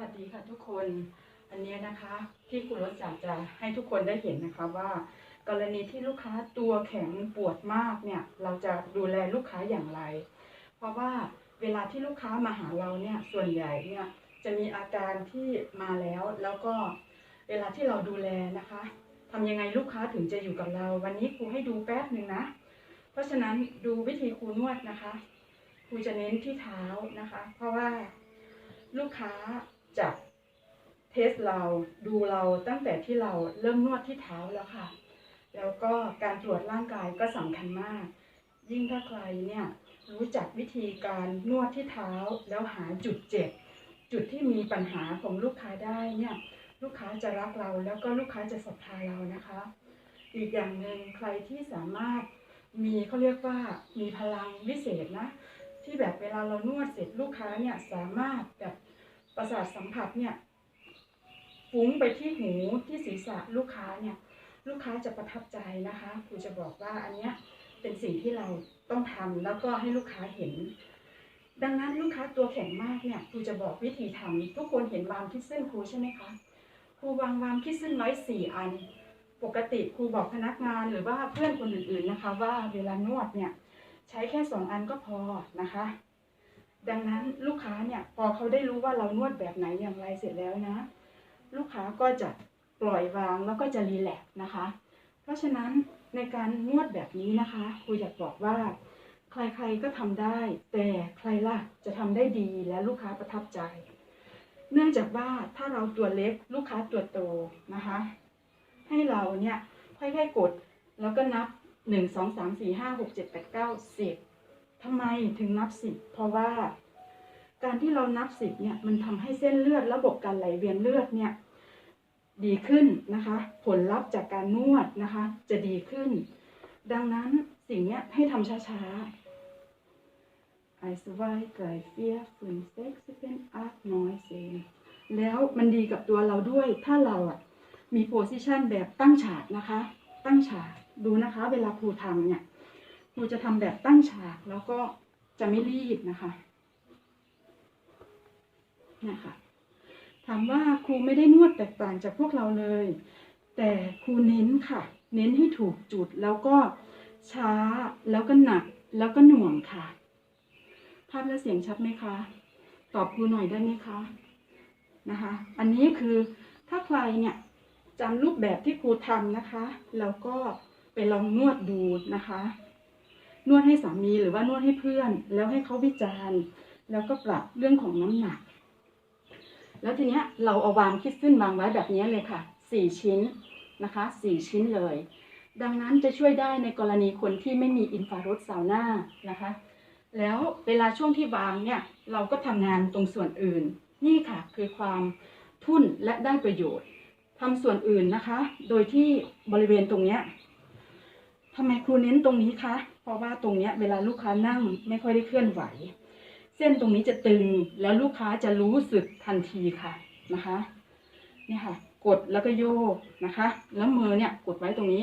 วัสดีค่ะทุกคนอันนี้นะคะที่คุณรถอยากจะให้ทุกคนได้เห็นนะคะว่า กรณีที่ลูกค้าตัวแข็งปวดมากเนี่ยเราจะดูแลลูกค้าอย่างไร เพราะว่าเวลาที่ลูกค้ามาหาเราเนี่ยส่วนใหญ่เนี่ยจะมีอาการที่มาแล้วแล้วก็เวลาที่เราดูแลนะคะทำยังไงลูกค้าถึงจะอยู่กับเรา วันนี้ครูให้ดูแป๊บหนึ่งนะ เพราะฉะนั้นดูวิธีครูนวดนะคะครูจะเน้นที่เท้านะคะ เพราะว่าลูกค้า จะเทสเราดูเราตั้งแต่ที่เราเริ่มนวดที่เท้าแล้วค่ะ แล้วก็การตรวจร่างกายก็สำคัญมาก ยิ่งถ้าใครเนี่ยรู้จักวิธีการนวดที่เท้าแล้วหาจุดเจ็บ จุดที่มีปัญหาของลูกค้าได้เนี่ยลูกค้าจะรักเราแล้วก็ลูกค้าจะศรัทธาเรานะคะ อีกอย่างหนึ่งใครที่สามารถมีเขาเรียกว่ามีพลังวิเศษนะ ที่แบบเวลาเรานวดเสร็จลูกค้าเนี่ยสามารถแบบ ประสาทสัมผัสเนี่ยฟุ้งไปที่หูที่ศีรษะลูกค้าเนี่ยลูกค้าจะประทับใจนะคะครูจะบอกว่าอันเนี้ยเป็นสิ่งที่เราต้องทำแล้วก็ให้ลูกค้าเห็น ดังนั้นลูกค้าตัวแข็งมากเนี่ยครูจะบอกวิธีทำทุกคนเห็นวางคิดเส้นครูใช่ไหมคะครูวางวางคิดเส้นไว้สี่อัน ปกติครูบอกพนักงานหรือว่าเพื่อนคนอื่นๆนะคะ ว่าเวลานวดเนี่ยใช้แค่สองอันก็พอนะคะ ดังนั้นลูกค้าเนี่ยพอเขาได้รู้ว่าเรานวดแบบไหนอย่างไรเสร็จแล้วนะ ลูกค้าก็จะปล่อยวางแล้วก็จะรีแลกซ์นะคะ เพราะฉะนั้นในการนวดแบบนี้นะคะครูอยากบอกว่า ใครๆก็ทำได้ แต่ใครล่ะจะทำได้ดีและลูกค้าประทับใจ เนื่องจากว่าถ้าเราตัวเล็กลูกค้าตัวโตนะคะ ให้เราเนี่ยค่อยๆกดแล้วก็นับหนึ่งสองสามสี่ห้าหกเจ็ดแปดเก้าสิบ ทำไมถึงนับสิบเพราะว่า การที่เรานับสิบเนี่ยมันทำให้เส้นเลือดระบบการไหลเวียนเลือดเนี่ยดีขึ้นนะคะ ผลลัพธ์จากการนวดนะคะ จะดีขึ้น ดังนั้นสิ่งนี้ให้ทำช้าๆ I survive I fear fun sex seven art noise แล้วมันดีกับตัวเราด้วย ถ้าเราอะมีโพสิชันแบบตั้งฉากนะคะ ตั้งฉาก ดูนะคะ เวลาครูทำเนี่ย ครูจะทำแบบตั้งฉากแล้วก็จะไม่รีบนะคะนี่ค่ะถามว่าครูไม่ได้นวดแตกต่างจากพวกเราเลย แต่ครูเน้นค่ะ เน้นให้ถูกจุดแล้วก็ช้าแล้วก็หนักแล้วก็หน่วงค่ะ ภาพและเสียงชัดไหมคะ ตอบครูหน่อยได้ไหมคะนะคะ อันนี้คือถ้าใครเนี่ยจำรูปแบบที่ครูทำนะคะ แล้วก็ไปลองนวดดูนะคะ นวดให้สามีหรือว่านวดให้เพื่อน แล้วให้เขาวิจารณ์ แล้วก็ปรับเรื่องของน้ำหนัก แล้วทีเนี้ยเราเอาวางคิดขึ้นวางไว้แบบนี้เลยค่ะสี่ชิ้นนะคะสี่ชิ้นเลย ดังนั้นจะช่วยได้ในกรณีคนที่ไม่มีอินฟราโรดซาวน่านะคะ แล้วเวลาช่วงที่วางเนี่ยเราก็ทำงานตรงส่วนอื่น นี่ค่ะคือความทุ่นและได้ประโยชน์ทำส่วนอื่นนะคะ โดยที่บริเวณตรงเนี้ยทำไมครูเน้นตรงนี้คะ เพราะว่าตรงเนี้ยเวลาลูกค้านั่งไม่ค่อยได้เคลื่อนไหว เส้นตรงนี้จะตึงแล้วลูกค้าจะรู้สึกทันทีค่ะนะคะเนี่ยค่ะ กดแล้วก็โยกนะคะ แล้วมือเนี่ยกดไว้ตรงนี้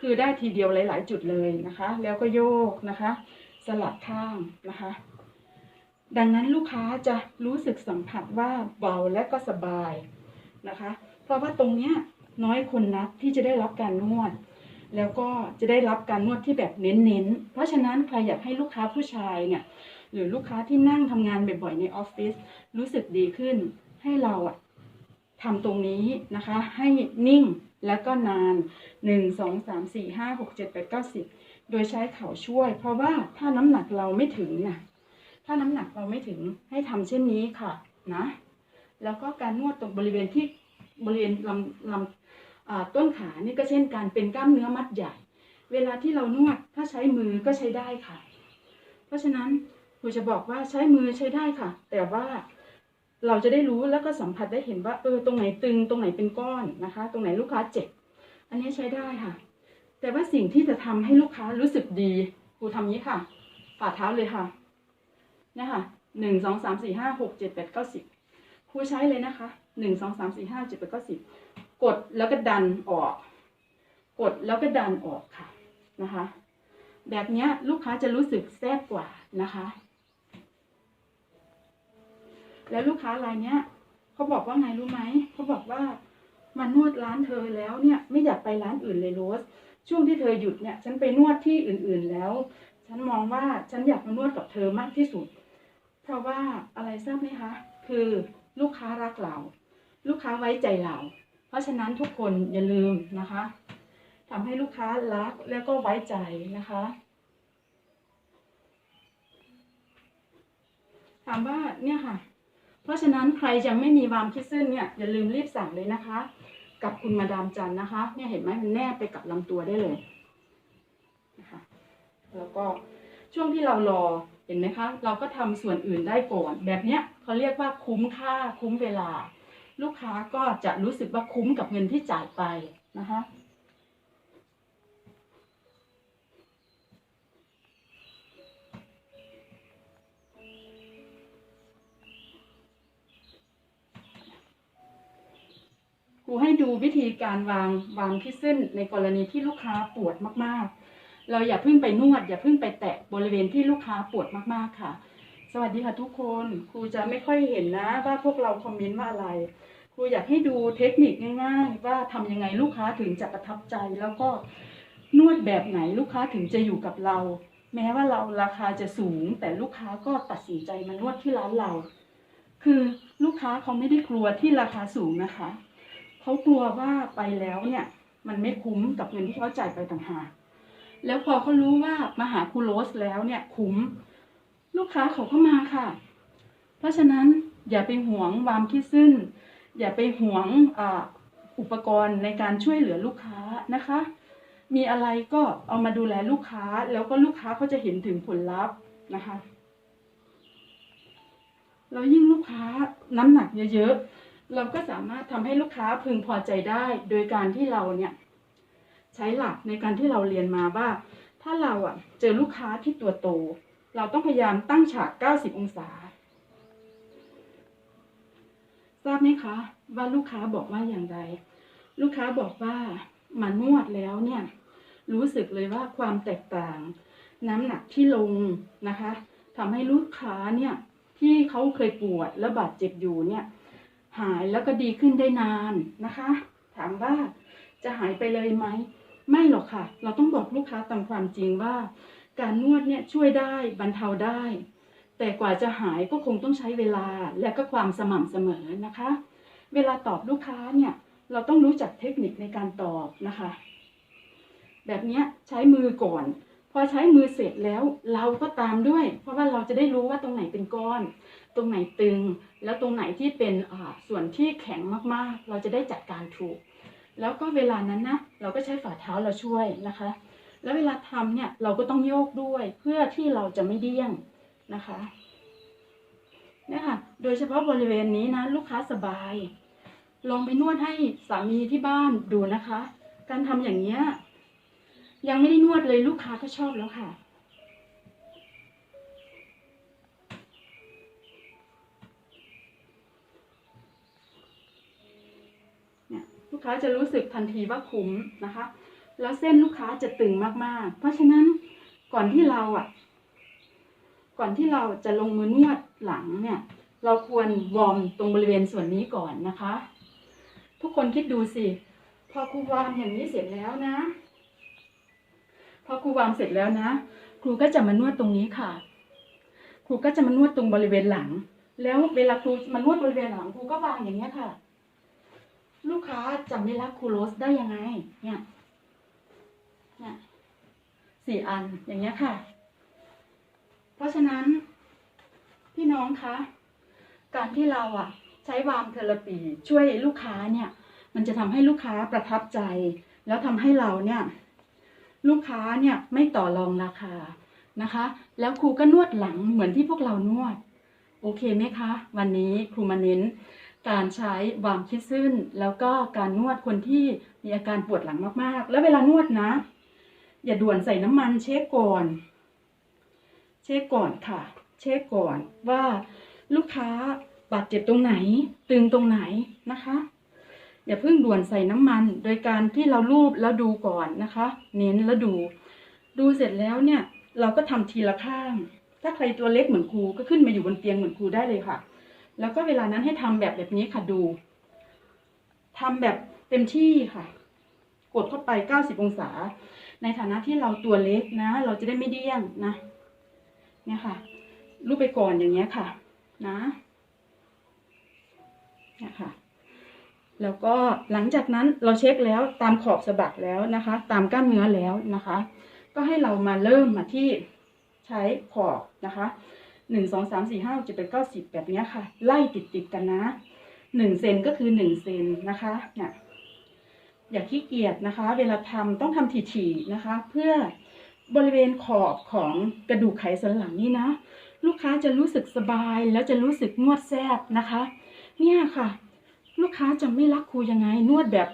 คือได้ทีเดียวหลาย ๆ จุดเลยนะคะ แล้วก็โยกนะคะ สลับข้างนะคะ ดังนั้นลูกค้าจะรู้สึกสัมผัสว่าเบาและก็สบายนะคะ เพราะว่าตรงเนี้ยน้อยคนนักที่จะได้รับการนวด แล้วก็จะได้รับการนวดที่แบบเน้นๆ เพราะฉะนั้นใครอยากให้ลูกค้าผู้ชายเนี่ยหรือลูกค้าที่นั่งทำงานบ่อยๆในออฟฟิศรู้สึกดีขึ้น ให้เราอะทำตรงนี้นะคะ ให้นิ่งแล้วก็นานหนึ่งสองสามสี่ห้าหกเจ็ดแปดเก้าสิบโดยใช้เข่าช่วย เพราะว่าถ้าน้ำหนักเราไม่ถึงน่ะถ้าน้ำหนักเราไม่ถึงให้ทำเช่นนี้ค่ะนะ แล้วก็การนวดตรงบริเวณที่บริเวณลำลำ ต้นขานี่ก็เช่นการเป็นกล้ามเนื้อมัดใหญ่ เวลาที่เรานวดถ้าใช้มือก็ใช้ได้ค่ะ เพราะฉะนั้นครูจะบอกว่าใช้มือใช้ได้ค่ะ แต่ว่าเราจะได้รู้แล้วก็สัมผัสได้เห็นว่าเออตรงไหนตึงตรงไหนเป็นก้อนนะคะ ตรงไหนลูกค้าเจ็บ อันนี้ใช้ได้ค่ะ แต่ว่าสิ่งที่จะทำให้ลูกค้ารู้สึกดีครูทำนี้ค่ะ ฝ่าเท้าเลยค่ะเนี่ยค่ะหนึ่งสองสามสี่ห้าหกเจ็ดแปดเก้าสิบครูใช้เลยนะคะหนึ่งสองสามสี่ห้าเจ็ดแปดเก้าสิบ กดแล้วก็ดันออก กดแล้วก็ดันออกค่ะนะคะ แบบเนี้ยลูกค้าจะรู้สึกแซ่บกว่านะคะ แล้วลูกค้ารายเนี้ยเขาบอกว่าไงรู้ไหมเขาบอกว่ามานวดร้านเธอแล้วเนี่ย ไม่อยากไปร้านอื่นเลยโรสช่วงที่เธอหยุดเนี่ย ฉันไปนวดที่อื่นๆแล้ว ฉันมองว่าฉันอยากมานวดกับเธอมากที่สุด เพราะว่าอะไรทราบไหมคะ คือลูกค้ารักเรา ลูกค้าไว้ใจเรา เพราะฉะนั้นทุกคนอย่าลืมนะคะทำให้ลูกค้ารักแล้วก็ไว้ใจนะคะถามว่าเนี่ยค่ะ เพราะฉะนั้นใครยังไม่มีวามคิดซึ่งเนี่ยอย่าลืมรีบสั่งเลยนะคะ กับคุณมาดามจันนะคะ เนี่ยเห็นไหมมันแนบไปกับลำตัวได้เลยนะคะแล้วก็ช่วงที่เรารอเห็นไหมคะ เราก็ทำส่วนอื่นได้ก่อน แบบเนี้ยเขาเรียกว่าคุ้มค่าคุ้มเวลา ลูกค้าก็จะรู้สึกว่าคุ้มกับเงินที่จ่ายไปนะคะครูให้ดูวิธีการวางวางที่เส้นในกรณีที่ลูกค้าปวดมากๆ เราอย่าเพิ่งไปนวด อย่าเพิ่งไปแตะบริเวณที่ลูกค้าปวดมากๆค่ะ สวัสดีค่ะทุกคนครูจะไม่ค่อยเห็นนะว่าพวกเราคอมเมนต์ว่าอะไร ครูอยากให้ดูเทคนิคง่ายๆ ว่าทำยังไงลูกค้าถึงจะประทับใจ แล้วก็นวดแบบไหนลูกค้าถึงจะอยู่กับเรา แม้ว่าเราราคาจะสูง แต่ลูกค้าก็ตัดสินใจมานวดที่ร้านเรา คือลูกค้าเขาไม่ได้กลัวที่ราคาสูงนะคะเขากลัวว่าไปแล้วเนี่ยมันไม่คุ้มกับเงินที่เขาจ่ายไปต่างหากแล้วพอเขารู้ว่ามาหาครูโรสแล้วเนี่ยคุ้ม ลูกค้าเขาก็มาค่ะ เพราะฉะนั้นอย่าไปหวงวามคิดซึ่นอย่าไปหวงออุปกรณ์ในการช่วยเหลือลูกค้านะคะ มีอะไรก็เอามาดูแลลูกค้าแล้วก็ลูกค้าเขาจะเห็นถึงผลลัพธ์นะคะแล้วยิ่งลูกค้าน้ำหนักเยอะๆ เราก็สามารถทำให้ลูกค้าพึงพอใจได้ โดยการที่เราเนี่ยใช้หลักในการที่เราเรียนมาว่า ถ้าเราอะเจอลูกค้าที่ตัวโต เราต้องพยายามตั้งฉาก 90 องศา ทราบไหมคะ ว่าลูกค้าบอกว่าอย่างไร ลูกค้าบอกว่ามานวดแล้วเนี่ย รู้สึกเลยว่าความแตกต่าง น้ำหนักที่ลงนะคะทำให้ลูกค้าเนี่ยที่เขาเคยปวดและบาดเจ็บอยู่เนี่ย หายแล้วก็ดีขึ้นได้นานนะคะ ถามว่าจะหายไปเลยไหม ไม่หรอกค่ะ เราต้องบอกลูกค้าตามความจริงว่า การนวดเนี่ยช่วยได้บรรเทาได้ แต่กว่าจะหายก็คงต้องใช้เวลาและก็ความสม่ำเสมอนะคะ เวลาตอบลูกค้าเนี่ยเราต้องรู้จักเทคนิคในการตอบนะคะ แบบนี้ใช้มือก่อน พอใช้มือเสร็จแล้วเราก็ตามด้วย เพราะว่าเราจะได้รู้ว่าตรงไหนเป็นก้อน ตรงไหนตึง แล้วตรงไหนที่เป็นอ่าส่วนที่แข็งมากๆ เราจะได้จัดการถูก แล้วก็เวลานั้นนะเราก็ใช้ฝ่าเท้าเราช่วยนะคะ แล้วเวลาทำเนี่ยเราก็ต้องโยกด้วยเพื่อที่เราจะไม่เดี้ยงนะคะเนี่ยค่ะโดยเฉพาะบริเวณนี้นะ ลูกค้าสบาย ลองไปนวดให้สามีที่บ้านดูนะคะ การทำอย่างเนี้ยยังไม่ได้นวดเลยลูกค้าก็ชอบแล้วค่ะเนี่ยลูกค้าจะรู้สึกทันทีว่าคุ้มนะคะ แล้วเส้นลูกค้าจะตึงมากๆ เพราะฉะนั้นก่อนที่เราอะ ก่อนที่เราจะลงมือนวดหลังเนี่ย เราควรวอร์มตรงบริเวณส่วนนี้ก่อนนะคะ ทุกคนคิดดูสิ พอครูวางอย่างนี้เสร็จแล้วนะ พอครูวางเสร็จแล้วนะ ครูก็จะมานวดตรงนี้ค่ะ ครูก็จะมานวดตรงบริเวณหลัง แล้วเวลาครูมานวดบริเวณหลังครูก็วางอย่างเงี้ยค่ะ ลูกค้าจะไม่รักครูโรสได้ยังไง เนี่ย เนี่ยสี่อันอย่างเงี้ยค่ะ เพราะฉะนั้น พี่น้องคะ การที่เราอะ ใช้วามเทอราปีช่วยลูกค้าเนี่ย มันจะทำให้ลูกค้าประทับใจ แล้วทำให้เราเนี่ย ลูกค้าเนี่ยไม่ต่อรองราคานะคะ แล้วครูก็นวดหลังเหมือนที่พวกเรานวด โอเคไหมคะ วันนี้ครูมาเน้นการใช้วามคิดซึ่นแล้วก็การนวดคนที่มีอาการปวดหลังมากๆ แล้วเวลานวดนะ อย่าด่วนใส่น้ำมันเช็คก่อน เช็คก่อนค่ะ เช็คก่อนว่าลูกค้าบาดเจ็บตรงไหน ตึงตรงไหนนะคะ อย่าเพิ่งด่วนใส่น้ำมัน โดยการที่เราลูบแล้วดูก่อนนะคะ เน้นแล้วดู ดูเสร็จแล้วเนี่ย เราก็ทำทีละข้าง ถ้าใครตัวเล็กเหมือนครูก็ขึ้นมาอยู่บนเตียงเหมือนครูได้เลยค่ะ แล้วก็เวลานั้นให้ทำแบบแบบนี้ค่ะดูทำแบบเต็มที่ค่ะ กดเข้าไป 90 องศา ในฐานะที่เราตัวเล็กนะ เราจะได้ไม่เดี้ยงนะเนี่ยค่ะรูปไปก่อนอย่างเงี้ยค่ะ นะเนี่ยค่ะ แล้วก็หลังจากนั้นเราเช็คแล้วตามขอบสะบักแล้วนะคะ ตามกล้ามเนื้อแล้วนะคะ ก็ให้เรามาเริ่มมาที่ใช้ขอบนะคะหนึ่งสองสามสี่ห้าเจ็ดแปดเก้าสิบแบบเนี้ยค่ะ ไล่ติดติดกันนะหนึ่งเซนก็คือหนึ่งเซนนะคะเนี่ย อย่าขี้เกียจนะคะ เวลาทำต้องทำถี่ๆนะคะ เพื่อบริเวณขอบของกระดูกไขสันหลังนี่นะ ลูกค้าจะรู้สึกสบายแล้วจะรู้สึกนวดแซบนะคะ เนี่ยค่ะ ลูกค้าจะไม่รักครูยังไงนวดแบบ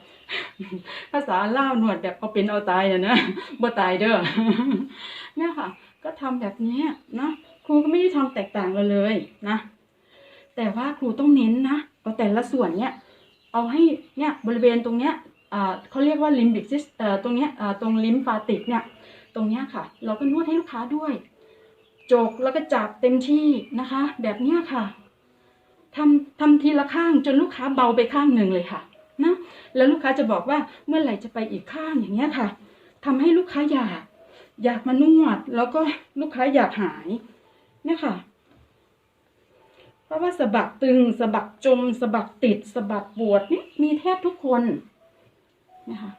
ภาษาเล่านวดแบบเอาเป็นเอาตายอะนะบ่ตายเด้อเนี่ยค่ะ ก็ทำแบบนี้นะครูก็ไม่ได้ทำแตกต่างกันเลยนะ แต่ว่าครูต้องเน้นนะเอาแต่ละส่วนเนี้ยเอาให้เนี่ยบริเวณตรงเนี้ย เขาเรียกว่าลิมบิกซิสตรงนี้ตรงลิมฟาติกเนี่ยตรงนี้ค่ะ เราก็นวดให้ลูกค้าด้วย จกแล้วก็จับเต็มที่นะคะ แบบนี้ค่ะทำทำทีละข้างจนลูกค้าเบาไปข้างหนึ่งเลยค่ะนะแล้วลูกค้าจะบอกว่าเมื่อไหร่จะไปอีกข้างอย่างเงี้ยค่ะทำให้ลูกค้าอยากอยากมานวด แล้วก็ลูกค้าอยากหายเนี่ยค่ะ เพราะว่าสะบักตึงสะบักจมสะบักติดสะบักปวดนี่มีแทบทุกคน นะคะ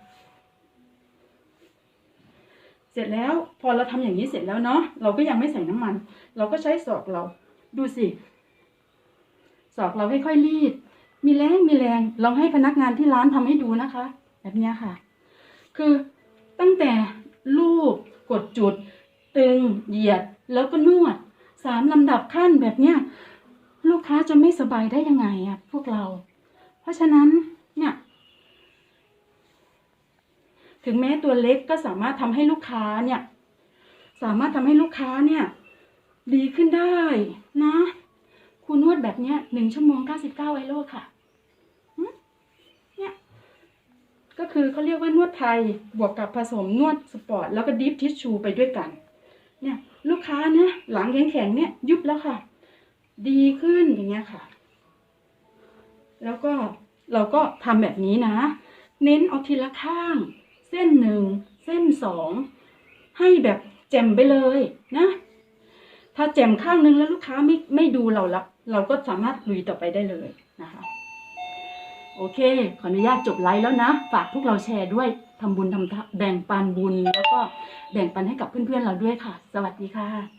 เสร็จแล้วพอเราทำอย่างนี้เสร็จแล้วเนาะเราก็ยังไม่ใส่น้ำมัน เราก็ใช้ศอกเรา ดูสิศอกเราค่อยๆรีด มีแรงมีแรงลองให้พนักงานที่ร้านทำให้ดูนะคะ แบบนี้ค่ะ คือตั้งแต่ลูบกดจุด ตึงเหยียดแล้วก็นวดสามลำดับขั้นแบบเนี้ยลูกค้าจะไม่สบายได้ยังไงอะพวกเรา เพราะฉะนั้นเนี่ย ถึงแม้ตัวเล็กก็สามารถทำให้ลูกค้าเนี่ย สามารถทำให้ลูกค้าเนี่ย ดีขึ้นได้นะครูนวดแบบเนี้ยหนึ่งชั่วโมงเก้าสิบเก้าไอโลค่ะเนี่ยก็คือเขาเรียกว่านวดไทยบวกกับผสมนวดสปอร์ตแล้วก็ดิฟทิชชูไปด้วยกัน เนี่ย ลูกค้าเนี่ยหลังแข็งๆเนี่ยยุบแล้วค่ะ ดีขึ้นอย่างเงี้ยค่ะ แล้วก็เราก็ทำแบบนี้นะ เน้นเอาทีละข้าง เส้นหนึ่งเส้นสองให้แบบแจ่มไปเลยนะ ถ้าแจ่มข้างนึงแล้วลูกค้าไม่ไม่ดูเราละเราก็สามารถลุยต่อไปได้เลยนะคะโอเค ขออนุญาตจบไลฟ์แล้วนะ ฝากพวกเราแชร์ด้วยทำบุญทำแบ่งปันบุญ แล้วก็แบ่งปันให้กับเพื่อนๆเราด้วยค่ะ สวัสดีค่ะ